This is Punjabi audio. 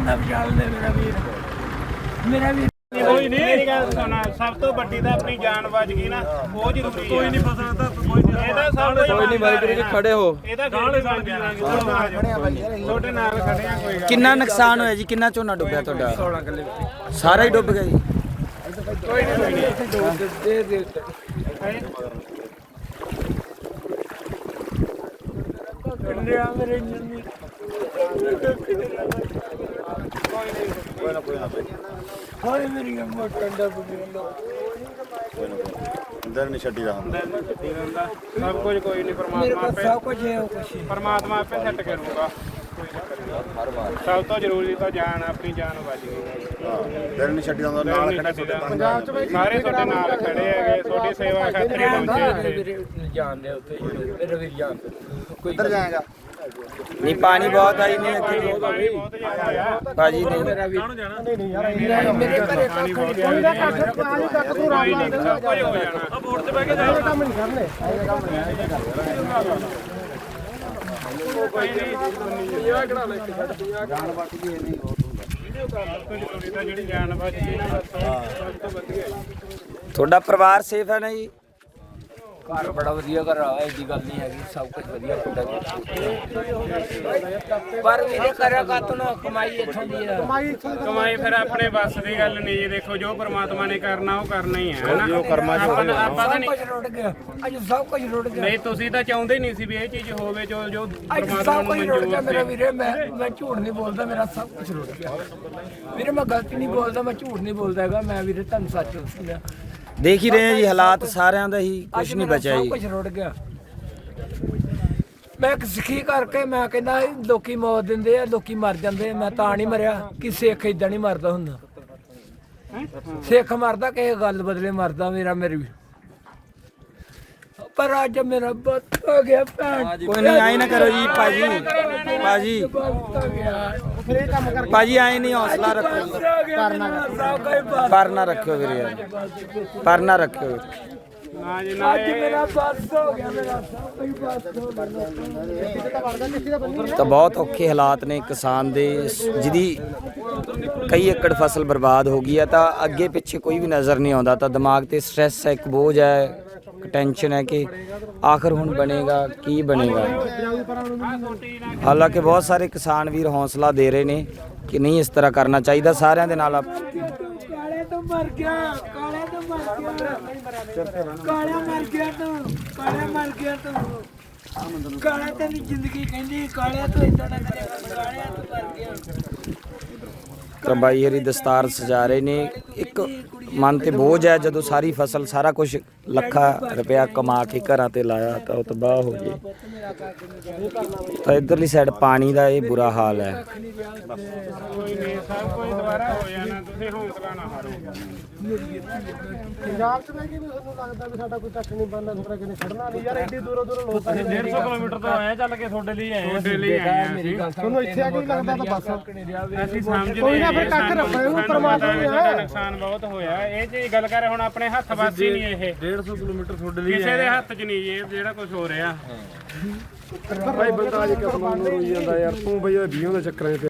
ਬੰਦਾ ਪਛਾਣ ਲੈ ਮੇਰਾ ਵੀਰ। ਮੇਰਾ ਵੀਰ ਕੋਈ ਨਹੀਂ। ਮੇਰੀ ਗੱਲ ਸੁਣ ਸਭ ਤੋਂ ਵੱਡੀ ਤਾਂ ਆਪਣੀ ਜਾਨ ਬਚ ਗਈ ਨਾ ਉਹ ਜ਼ਰੂਰੀ ਕੋਈ ਨਹੀਂ ਫਸਣਾ ਤਾਂ ਕੋਈ ਨਹੀਂ। ਇਹਦਾ ਸਭ ਤੋਂ ਕੋਈ ਨਹੀਂ ਵਾਹਿਗੁਰੂ ਜੀ ਖੜੇ ਹੋ। ਇਹਦਾ ਗਾਲੇ ਬਣ ਗਿਆ ਤੁਹਾਡੇ ਨਾਲ ਖੜੇ ਆ ਕੋਈ ਗੱਲ ਕਿੰਨਾ ਨੁਕਸਾਨ ਹੋਇਆ ਜੀ? ਕਿੰਨਾ ਝੋਨਾ ਡੁੱਬਿਆ ਤੁਹਾਡਾ? 16 ਕਿੱਲੇ ਸਾਰਾ ਹੀ ਡੁੱਬ ਗਿਆ ਜੀ। ਕੰਡਿਆ ਮੇਰੇ ਜੰਮੀ ਹੋਏ ਮੇਰੀ ਅੰਮਾ ਕੰਡਾ ਬੁਗਿੰਦਾ ਅੰਦਰ ਨਹੀਂ ਛੱਡੀ ਦਾ ਹੁੰਦਾ। ਸਭ ਕੁਝ ਕੋਈ ਨਹੀਂ ਮੇਰੇ ਪਰਮਾਤਮਾ ਕੋਲ ਆਪੇ ਸਭ ਕੁਝ ਹੈ ਉਹ ਕੁਛ ਹੀ। ਪਰਮਾਤਮਾ ਆਪੇ ਸੈੱਟ ਕਰੂਗਾ। ਕੋਈ ਚੱਕਰ ਨਹੀਂ ਸਭ ਤੋਂ ਜ਼ਰੂਰੀ ਤਾਂ ਜਾਨ ਆਪਣੀ ਜਾਨ ਬਚ ਗਈ ਦਿਲ ਨਹੀਂ ਛੱਡੀ ਦਾ ਹੁੰਦਾ ਨਾਲ ਖੜਾ ਤੁਹਾਡੇ ਪੰਜਾਬ ਚ ਸਾਰੇ ਤੁਹਾਡੇ ਨਾਲ ਖੜੇ ਹੈਗੇ ਤੁਹਾਡੀ ਸੇਵਾ ਖਾਤਰ ਹੀ ਪਹੁੰਚੇ ਇੱਥੇ ਮੇਰੇ ਜਾਣ ਦੇ ਉੱਤੇ। ਮੇਰੇ ਵੀਰ ਜਾਣ ਕੋਈ ਅੰਦਰ ਜਾਏਗਾ। ਨਹੀਂ, ਪਾਣੀ ਬਹੁਤ ਆਈ ਨਹੀਂ ਅੱਗੇ ਪਾਣੀ ਬਹੁਤ ਜ਼ਿਆਦਾ ਆ ਬਾਜੀ ਨਹੀਂ ਮੇਰਾ ਵੀਰ ਮੇਰੇ ਘਰੇ ਕੱਖ ਕੋਈ ਨਾ ਕੱਖ ਪਾਣੀ ਕੱਖ ਤੂੰ ਕੋਈ ਨਹੀਂ। ਹੋ ਜਾਣਾ ਆ ਬੋਰਡ ਤੇ ਬਹਿ ਕੇ ਜਾਓ ਕੰਮ ਨਹੀਂ ਕਰਨੇ ਕੋਈ ਨਹੀਂ ਜਿਹੜੀ ਜਾਨ ਬਚ ਗਈ ਨਾ ਸਭ ਤੋਂ ਵਧੀਆ ਤੁਹਾਡਾ ਪਰਿਵਾਰ ਸੇਫ ਹੈ ਨਾ ਜੀ? ਘਰ ਬੜਾ ਵਧੀਆ ਘਰ ਆ ਐਡੀ ਗੱਲ ਨਹੀਂ ਹੈਗੀ ਸਭ ਕੁਝ ਵਧੀਆ ਤੁਹਾਡਾ ਪਰ ਵੀਰੇ ਕਰਿਆ ਕਾਤੋਂ ਨਾ ਕਮਾਈ ਇੱਥੋਂ ਦੀ ਆ। ਕਮਾਈ ਫਿਰ ਆਪਣੇ ਵੱਸ ਦੀ ਗੱਲ ਨਹੀਂ ਜੀ ਦੇਖੋ ਜੋ ਪ੍ਰਮਾਤਮਾ ਨੇ ਕਰਨਾ ਉਹ ਕਰਨਾ ਹੀ ਹੈ ਹਨਾ? ਜੋ ਕਰਮਾ ਆਪਾਂ ਆਪਾਂ ਤਾਂ ਨਹੀਂ ਕੁਝ ਰੁੜ ਗਿਆ ਅੱਜ ਸਭ ਕੁਝ ਰੁੜ ਗਿਆ। ਨਹੀਂ ਤੁਸੀਂ ਤਾਂ ਚਾਹੁੰਦੇ ਨਹੀਂ ਸੀ ਵੀ ਇਹ ਚੀਜ਼ ਹੋਵੇ ਜੋ ਜੋ ਪ੍ਰਮਾਤਮਾ ਨੂੰ ਮਨਜ਼ੂਰ ਮੇਰਾ ਵੀਰੇ ਮੈਂ ਮੈਂ ਝੂਠ ਨਹੀਂ ਬੋਲਦਾ ਮੇਰਾ ਸਭ ਕੁਝ ਰੁੜ ਗਿਆ। ਵੀਰੇ ਮੈਂ ਗਲਤੀ ਨਹੀਂ ਬੋਲਦਾ ਮੈਂ ਝੂਠ ਨਹੀਂ ਬੋਲਦਾ ਹੈਗਾ ਮੈਂ ਵੀਰੇ ਤੁਹਾਨੂੰ ਸੱਚ ਦੱਸਿਆ ਦੇਖ ਹੀ ਰਹੇ ਹਾਂ ਜੀ ਹਾਲਾਤ ਸਾਰਿਆਂ ਦਾ ਹੀ ਕੁਝ ਨਹੀਂ ਬਚਿਆ ਜੀ। ਕੁਝ ਰੁੜ ਗਿਆ। ਮੈਂ ਇੱਕ ਸਿੱਖੀ ਕਰਕੇ ਮੈਂ ਕਹਿੰਦਾ ਲੋਕੀ ਮੌਤ ਦਿੰਦੇ ਆ ਲੋਕੀ ਮਰ ਜਾਂਦੇ ਆ, ਮੈਂ ਤਾਂ ਨਹੀਂ ਮਰਿਆ ਕਿ ਸਿੱਖ ਇਦਾਂ ਨਹੀਂ ਮਰਦਾ ਹੁੰਦਾ। ਸਿੱਖ ਮਰਦਾ ਕਿਸੇ ਗੱਲ ਬਦਲੇ ਮਰਦਾ ਮੇਰਾ ਮੇਰੇ ਪਰ ਅੱਜ ਮੇਰਾ ਬੱਤ ਹੋ ਗਿਆ ਭੈਣ। ਕੋਈ ਨਹੀਂ ਆਈ ਨਾ ਕਰੋ ਜੀ ਭਾਜੀ ਭਾਜੀ। ਭਾਜੀ ਆਏ ਨਹੀਂ ਹੌਸਲਾ ਰੱਖੋ। ਪਰ ਨਾ ਰੱਖਿਓ ਵੀਰੇ ਯਾਰ। ਪਰ ਨਾ ਰੱਖਿਓ ਨਾ ਜੀ ਨਾ ਅੱਜ ਮੇਰਾ ਬੱਤ ਹੋ ਗਿਆ ਮੇਰਾ ਸਭ ਕੁਝ ਬੱਤ ਹੋ ਗਿਆ। ਤਾਂ ਬਹੁਤ ਔਖੇ ਹਾਲਾਤ ਨੇ ਕਿਸਾਨ ਦੇ ਜਿਹਦੀ ਕਈ ਏਕੜ ਫਸਲ ਬਰਬਾਦ ਹੋ ਗਈ ਹੈ ਤਾਂ ਅੱਗੇ ਪਿੱਛੇ ਕੋਈ ਵੀ ਨਜ਼ਰ ਨਹੀਂ ਆਉਂਦਾ ਤਾਂ ਦਿਮਾਗ ਤੇ ਸਟ੍ਰੈਸ ਹੈ ਇੱਕ ਬੋਝ ਹੈ। ਟੈਨਸ਼ਨ ਹੈ ਕਿ ਆਖਰ ਹੁਣ ਬਣੇਗਾ, ਕੀ ਬਣੇਗਾ। ਹਾਲਾਂਕਿ ਬਹੁਤ ਸਾਰੇ ਕਿਸਾਨ ਵੀਰ ਹੌਸਲਾ ਦੇ ਰਹੇ ਨੇ ਕਿ ਨਹੀਂ ਇਸ ਤਰ੍ਹਾਂ ਕਰਨਾ ਚਾਹੀਦਾ, ਸਾਰਿਆਂ ਦੇ ਨਾਲ ਕਾਲੇ ਤੋਂ ਮਰ ਗਿਆ, ਕਾਲੇ ਤੋਂ ਮਰ ਗਿਆ। ਕਾਲਾ ਮਰ ਗਿਆ ਤੂੰ, ਕਾਲਾ ਮਰ ਗਿਆ ਤੂੰ। ਕਾਲਾ ਤੇਰੀ ਜ਼ਿੰਦਗੀ ਕਹਿੰਦੀ ਕਾਲਿਆ ਤੂੰ ਇਦਾਂ ਨਾ ਕਰਿਆ ਕਾਲਿਆ ਤੂੰ ਮਰ ਗਿਆ। ਤਾਂ ਬਾਈ ਹਰੀ ਦਸਤਾਰ ਸਜਾ ਰਹੇ ਨੇ। ਇੱਕ ਮਨ ਤੇ ਬੋਝ ਹੈ ਜਦੋਂ ਸਾਰੀ ਫਸਲ ਸਾਰਾ ਕੁਝ ਲੱਖਾਂ ਰੁਪਇਆ ਕਮਾ ਕੇ ਘਰਾਂ ਤੇ ਲਾਇਆ ਤਾਂ ਉਹ ਤਬਾਹ ਹੋ ਜੇ ਤਾਂ ਇਧਰਲੀ ਸਾਈਡ ਪਾਣੀ ਦਾ ਇਹ ਬੁਰਾ ਹਾਲ ਹੈ। ਕੋਈ ਨਹੀਂ ਸਭ ਕੁਝ ਦੁਬਾਰਾ ਹੋ ਜਾਣਾ ਤੁਸੀਂ ਹੌਸਲਾ ਨਾ ਹਾਰੋ ਪੰਜਾਬ ਚ ਬਹਿ ਕੇ ਵੀ ਤੁਹਾਨੂੰ ਲੱਗਦਾ ਵੀ ਸਾਡਾ ਕੋਈ ਕੱਖ ਨਹੀਂ ਬਣਨਾ ਤੁਹਾਡਾ ਕਿਨੇ ਖੜਨਾ ਨਹੀਂ ਯਾਰ ਐਡੀ ਦੂਰੋਂ ਦੂਰੋਂ ਲੋਕ ਆਏ ਨੇ। 150 ਕਿਲੋਮੀਟਰ ਤੋਂ ਆਏ ਚੱਲ ਕੇ ਤੁਹਾਡੇ ਲਈ ਆਏ ਤੁਹਾਡੇ ਲਈ ਆਏ ਆ ਮੇਰੀ ਗੱਲ ਸੁਣ ਤੁਹਾਨੂੰ ਇੱਥੇ ਆ ਕੇ ਵੀ ਲੱਗਦਾ ਤਾਂ ਬਸ। ਅਸੀਂ ਸਮਝਦੇ ਕੋਈ ਨਾ ਫਿਰ ਹਾਂ, ਕੱਖ ਰੱਖੋ, ਇਹਨੂੰ ਪਰਮਾਤਮਾ ਹੀ ਹੈ। ਸਾਡਾ ਨੁਕਸਾਨ ਬਹੁਤ ਹੋਇਆ। ਇਹ ਜੀ ਗੱਲ ਕਰ ਹੁਣ ਆਪਣੇ ਹੱਥ ਵੱਸ ਨਹੀਂ ਇਹ। 150 ਕਿਲੋਮੀਟਰ ਤੁਹਾਡੇ ਲਈ ਕਿਸੇ ਦੇ ਹੱਥ 'ਚ ਨਹੀਂ ਜੀ ਇਹ ਜਿਹੜਾ ਕੁਝ ਹੋ ਰਿਹਾ। ਭਾਈ ਬੰਦਾ ਅੱਜ ਕਿਸਮਾਂ ਨੂੰ ਰੋਈ ਜਾਂਦਾ ਯਾਰ ਤੂੰ ਬਈ 20 ਦੇ ਚੱਕਰਾਂ 'ਚ।